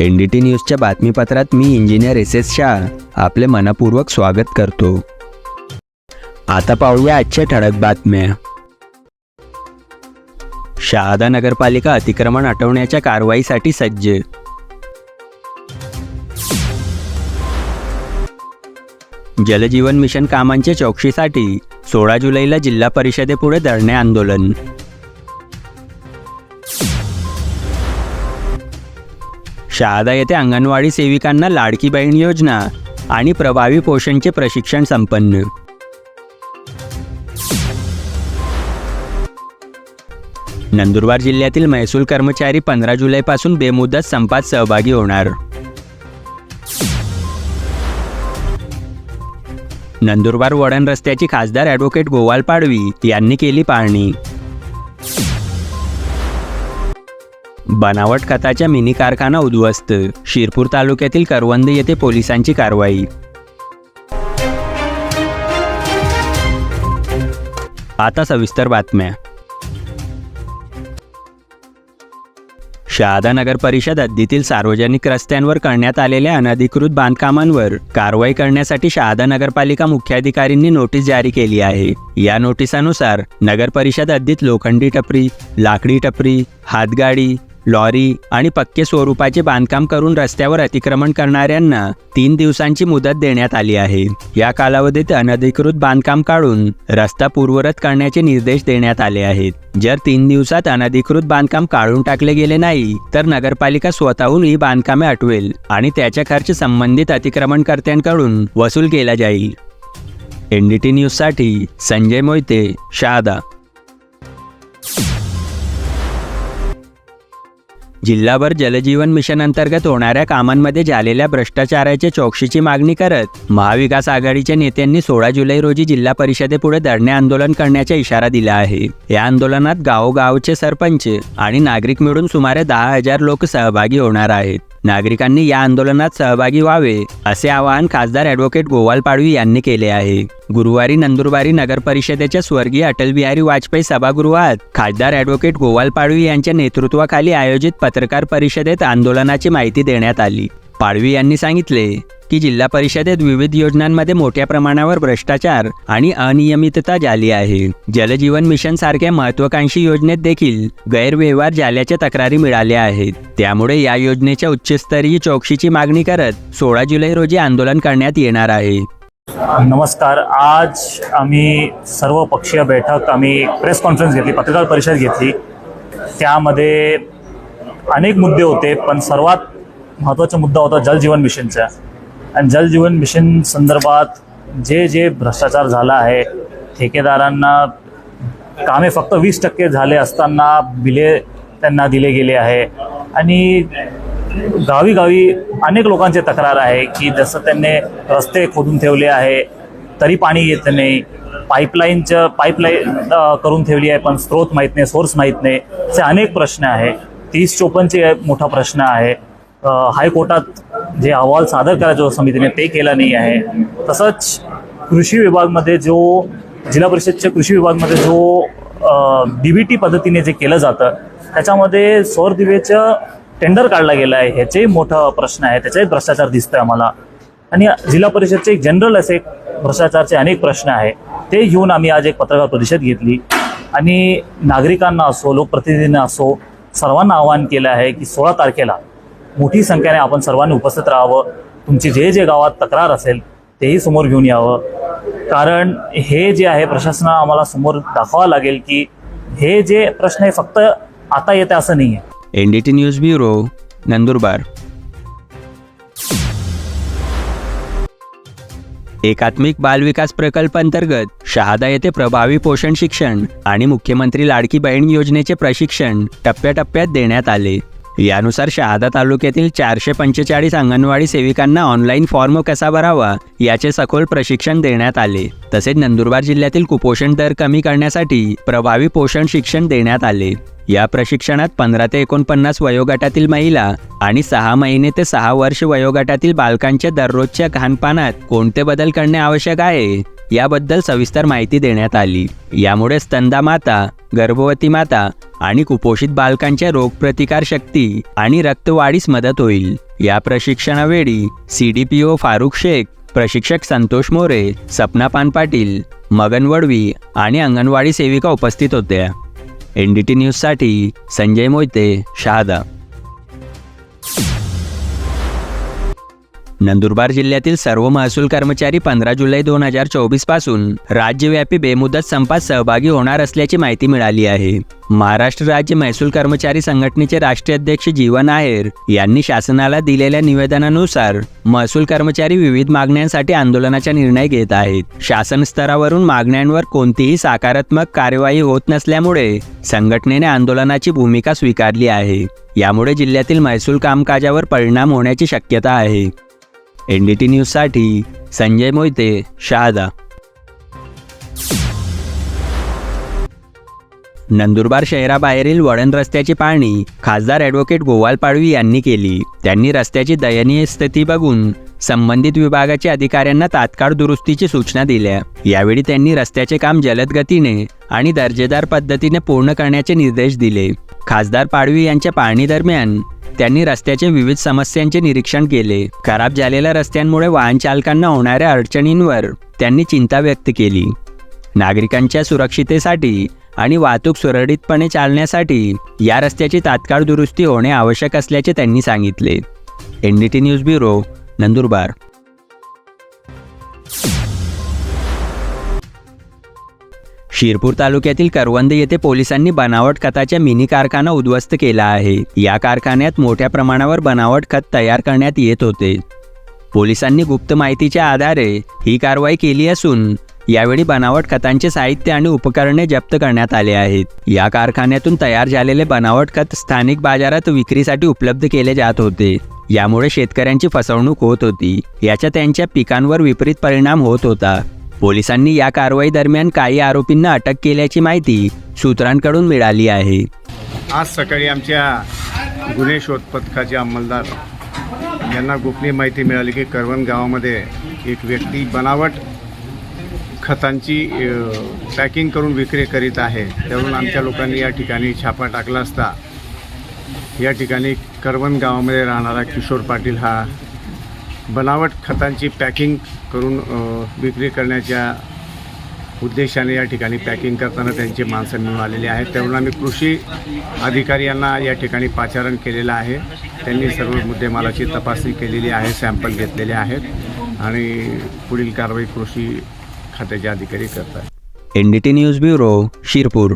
N D T न्यूजच्या बातमीपत्रात मी इंजिनियर एस एस शाह आपले मनपूर्वक स्वागत करतो. आता पाहूया आजच्या ठळक बातम्या. शहादा नगरपालिका अतिक्रमण हटवण्याच्या कारवाईसाठी सज्ज. जलजीवन मिशन कामांच्या चौकशीसाठी सोळा जुलैला जिल्हा परिषदेपुढे धरणे आंदोलन. शहादा येथे अंगणवाडी सेविकांना लाडकी बहीण योजना आणि प्रभावी पोषणचे प्रशिक्षण संपन्न. नंदुरबार जिल्ह्यातील महसूल कर्मचारी पंधरा जुलैपासून बेमुदत संपात सहभागी होणार. नंदुरबार वडण रस्त्याची खासदार ॲडव्होकेट गोवाल पाडवी यांनी केली पाहणी बनावट खताच्या मिनी कारखाना उद्ध्वस्त. शिरपूर तालुक्यातील करवंद येथे पोलिसांची कारवाई. आता सविस्तर बातम्या. शहादा नगर परिषद हद्दीतील सार्वजनिक रस्त्यांवर करण्यात आलेल्या अनधिकृत बांधकामांवर कारवाई करण्यासाठी शहादा नगरपालिका मुख्याधिकारींनी नोटीस जारी केली आहे. या नोटिसानुसार नगर परिषद हद्दीत लोखंडी टपरी लाकडी टपरी हातगाडी लॉरी आणि पक्के स्वरूपाचे बांधकाम करून रस्त्यावर अतिक्रमण करणाऱ्यांना तीन दिवसांची मुदत देण्यात आली आहे. या कालावधीत अनधिकृत बांधकाम काढून रस्ता पूर्वरत करण्याचे निर्देश देण्यात आले आहेत. जर तीन दिवसात अनधिकृत बांधकाम काढून टाकले गेले नाही तर नगरपालिका स्वतःहून ही बांधकामे हटवेल आणि त्याचा खर्च संबंधित अतिक्रमणकर्त्यांकडून वसूल केला जाईल. एनडीटी न्यूजसाठी संजय मोहिते शहादा जिल्हाभर जलजीवन मिशन अंतर्गत होणाऱ्या कामांमध्ये झालेल्या भ्रष्टाचाराच्या चौकशीची मागणी करत महाविकास आघाडीच्या नेत्यांनी सोळा जुलै रोजी जिल्हा परिषदेपुढे धरणे आंदोलन करण्याचा इशारा दिला आहे. या आंदोलनात गावोगावचे सरपंच आणि नागरिक मिळून सुमारे दहा हजार लोक सहभागी होणार आहेत. नागरिकांनी या आंदोलनात सहभागी व्हावे असे आवाहन खासदार ॲडव्होकेट गोवाल पाडवी यांनी केले आहे. गुरुवारी नंदुरबारी नगर परिषदेच्या स्वर्गीय अटल बिहारी वाजपेयी सभागृहात खासदार ॲडव्होकेट गोवाल पाडवी यांच्या नेतृत्वाखाली आयोजित पत्रकार परिषदेत आंदोलनाची माहिती देण्यात आली. पाडवी यांनी सांगितले की जिल्हा परिषदेत विविध योजनांमध्ये मोठ्या प्रमाणावर भ्रष्टाचार आणि अनियमितता झाली आहे. जलजीवन मिशन सारख्या महत्वाकांक्षी योजनेत देखील गैरव्यवहार झाल्याच्या तक्रारी मिळाल्या आहेत. त्यामुळे या योजनेच्या उच्चस्तरीय चौकशीची मागणी करत सोळा जुलै रोजी आंदोलन करण्यात येणार आहे. नमस्कार. आज आम्ही सर्व पक्षीय बैठक आम्ही प्रेस कॉन्फरन्स घेतली पत्रकार परिषद घेतली. त्यामध्ये अनेक मुद्दे होते पण सर्वात महत्त्वाचा मुद्दा होता जल जीवन मिशनचा. आणि जलजीवन मिशन संदर्भात जे जे भ्रष्टाचार झाला आहे ठेकेदारांना कामे फक्त वीस टक्के झाले असताना बिले त्यांना दिले गेले आहे. आणि गावी गावी अनेक लोकांची तक्रार आहे की जसं त्यांनी रस्ते खोदून ठेवले आहे तरी पाणी येत नाही पाईपलाईनचं पाईपलाईन करून ठेवली आहे पण स्रोत माहीत नाही सोर्स माहीत नाही असे अनेक प्रश्न आहे. तीस चोपन्नचे मोठा प्रश्न आहे. हायकोर्टात जे अहवाल सादर करायचा समितीने ते केलं नाही आहे. तसंच कृषी विभागमध्ये जो जिल्हा परिषदच्या कृषी विभागमध्ये जो डी बी टी पद्धतीने जे केलं जातं त्याच्यामध्ये सौर दिवेचं टेंडर काढला गेलं आहे. ह्याचेही मोठा प्रश्न आहे. त्याचाही भ्रष्टाचार दिसतोय आम्हाला. आणि जिल्हा परिषदचे एक जनरल असे भ्रष्टाचारचे अनेक प्रश्न आहे. ते घेऊन आम्ही आज एक पत्रकार परिषद घेतली. आणि नागरिकांना असो लोकप्रतिनिधींना असो सर्वांना आवाहन केलं आहे की सोळा तारखेला मोठी संख्येने आपण सर्वांनी उपस्थित राहावं. तुमची जे जे गावात तक्रार असेल तेही समोर घेऊन यावं. कारण हे जे आहे प्रशासनाला आम्हाला समोर दाखवावं लागेल की हे जे प्रश्न आहे फक्त आता येते असं नाही आहे N D T news bureau Nandurbar. एकात्मिक बालविकास प्रकल्प अंतर्गत शहादा येथे प्रभावी पोषण शिक्षण आणि मुख्यमंत्री लाडकी बहीण योजनेचे प्रशिक्षण टप्प्याटप्प्यात देण्यात आले. यानुसार शहादा तालुक्यातील चारशे पंचेचाळीस अंगणवाडी सेविकांना ऑनलाईन फॉर्म कसा भरावा याचे सखोल प्रशिक्षण देण्यात आले. तसेच नंदुरबार जिल्ह्यातील कुपोषण दर कमी करण्यासाठी प्रभावी पोषण शिक्षण देण्यात आले. या प्रशिक्षणात पंधरा ते एकोणपन्नास वयोगटातील महिला आणि सहा महिने ते सहा वर्ष वयोगटातील बालकांच्या दररोजच्या खानपानात कोणते बदल करणे आवश्यक आहे? याबद्दल सविस्तर माहिती देण्यात आली. यामुळे स्तंदा माता गर्भवती माता आणि कुपोषित बालकांच्या रोगप्रतिकार शक्ती आणि रक्तवाढीस मदत होईल. या प्रशिक्षणावेळी C D P O Farukh Shaikh प्रशिक्षक संतोष मोरे सपना पान पाटील मगन वडवी आणि अंगणवाडी सेविका उपस्थित होत्या. एन डी टी न्यूजसाठी संजय मोहिते शहादा. नंदुरबार जिल्ह्यातील सर्व महसूल कर्मचारी पंधरा जुलै दोन हजार चोवीसपासून राज्यव्यापी बेमुदत संपात सहभागी होणार असल्याची माहिती मिळाली आहे. महाराष्ट्र राज्य महसूल कर्मचारी संघटनेचे राष्ट्रीय अध्यक्ष जीवन आहेर यांनी शासनाला दिलेल्या निवेदनानुसार महसूल कर्मचारी विविध मागण्यांसाठी आंदोलनाचा निर्णय घेत आहेत. शासन स्तरावरून मागण्यांवर कोणतीही सकारात्मक कार्यवाही होत नसल्यामुळे संघटनेने आंदोलनाची भूमिका स्वीकारली आहे. यामुळे जिल्ह्यातील महसूल कामकाजावर परिणाम होण्याची शक्यता आहे. एन डी टी न्यूजसाठी संजय मोहिते शहादा नंदुरबार शहराबाहेरील वळण रस्त्याची पाहणी खासदार ॲडव्होकेट गोवाल पाडवी यांनी केली. त्यांनी रस्त्याची दयनीय स्थिती बघून संबंधित विभागाच्या अधिकाऱ्यांना तात्काळ दुरुस्तीची सूचना दिल्या. यावेळी त्यांनी रस्त्याचे काम जलद गतीने आणि दर्जेदार पद्धतीने पूर्ण करण्याचे निर्देश दिले. खासदार पाडवी यांच्या पाहणी दरम्यान त्यांनी रस्त्याच्या विविध समस्यांचे निरीक्षण केले. खराब झालेल्या रस्त्यांमुळे वाहन चालकांना होणाऱ्या अडचणींवर त्यांनी चिंता व्यक्त केली. नागरिकांच्या सुरक्षितेसाठी आणि वाहतूक सुरळीतपणे चालण्यासाठी या रस्त्याची तात्काळ दुरुस्ती होणे आवश्यक असल्याचे त्यांनी सांगितले. N D T news bureau Nandurbar. Shirpur तालुक्यातील करवंद येथे पोलिसांनी बनावट खताच्या मिनी कारखाना उद्ध्वस्त केला आहे. या कारखान्यात मोठ्या प्रमाणावर बनावट खत तयार करण्यात येत होते. पोलिसांनी गुप्त माहितीच्या आधारे ही कारवाई केली असून यावेळी बनावट खतांचे साहित्य आणि उपकरणे जप्त करण्यात आले आहेत. या कारखान्यातून तयार झालेले बनावट खत स्थानिक बाजारात विक्रीसाठी उपलब्ध केले जात होते. यामुळे शेतकऱ्यांची फसवणूक होत होती. याचा त्यांच्या पिकांवर विपरीत परिणाम होत होता. पोलिसांनी या कारवाई दरम्यान काही आरोपींना अटक केल्याची माहिती सूत्रांकडून मिळाली आहे. आज सकाळी आमच्या गुन्हे शोध पथकाचे अंमलदार यांना गोपनीय माहिती मिळाली की करवण गावामध्ये एक व्यक्ती बनावट खतांची पॅकिंग करून विक्री करीत आहे. त्यावरून आमच्या लोकांनी या ठिकाणी छापा टाकला असता या ठिकाणी करवण गावामध्ये राहणारा किशोर पाटील हा बनावट खतांची पॅकिंग करून विक्री करण्याच्या उद्देशाने या ठिकाणी पॅकिंग करताना त्यांचे माणसं मिळून आलेले आहेत. त्यावरून आम्ही कृषी अधिकारी यांना या ठिकाणी पाचारण केलेलं आहे. त्यांनी सर्व मुद्देमालाची तपासणी केलेली आहे सॅम्पल घेतलेले आहेत आणि पुढील कारवाई कृषी खात्याचे अधिकारी करतात N D T news bureau Shirpur.